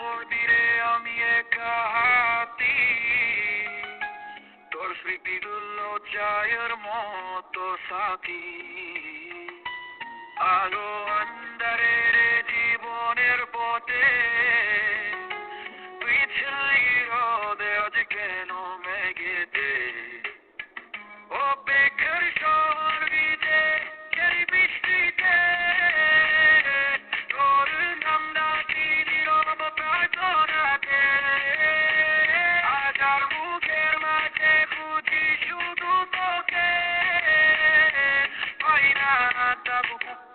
করবি রে আমি একা হাতি। তোর স্মৃতিগুলো চায়ের মতো সাথী। আলো অন্ধরে তবু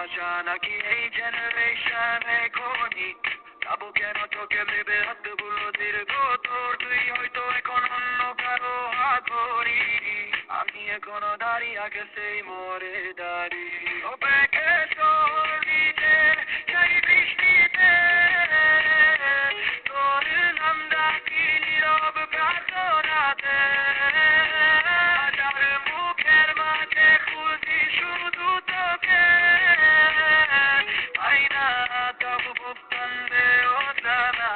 ভালোবাসা নাকি এই জেনারেশন এখনই? যাব কেন চোখে ভেবে হাতগুলো দীর্ঘ? তোর তুই হয়তো এখন অন্য কারও হাত ধরি। আমি এখনও দাঁড়িয়ে আগে সেই মরে দাঁড়িয়ে ও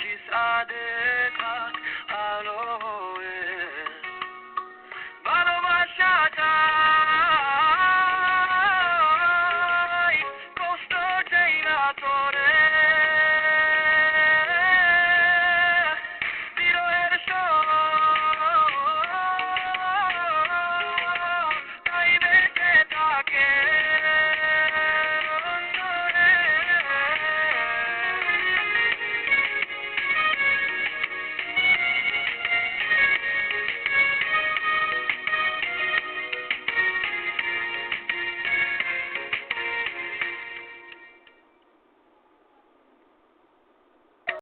She's there.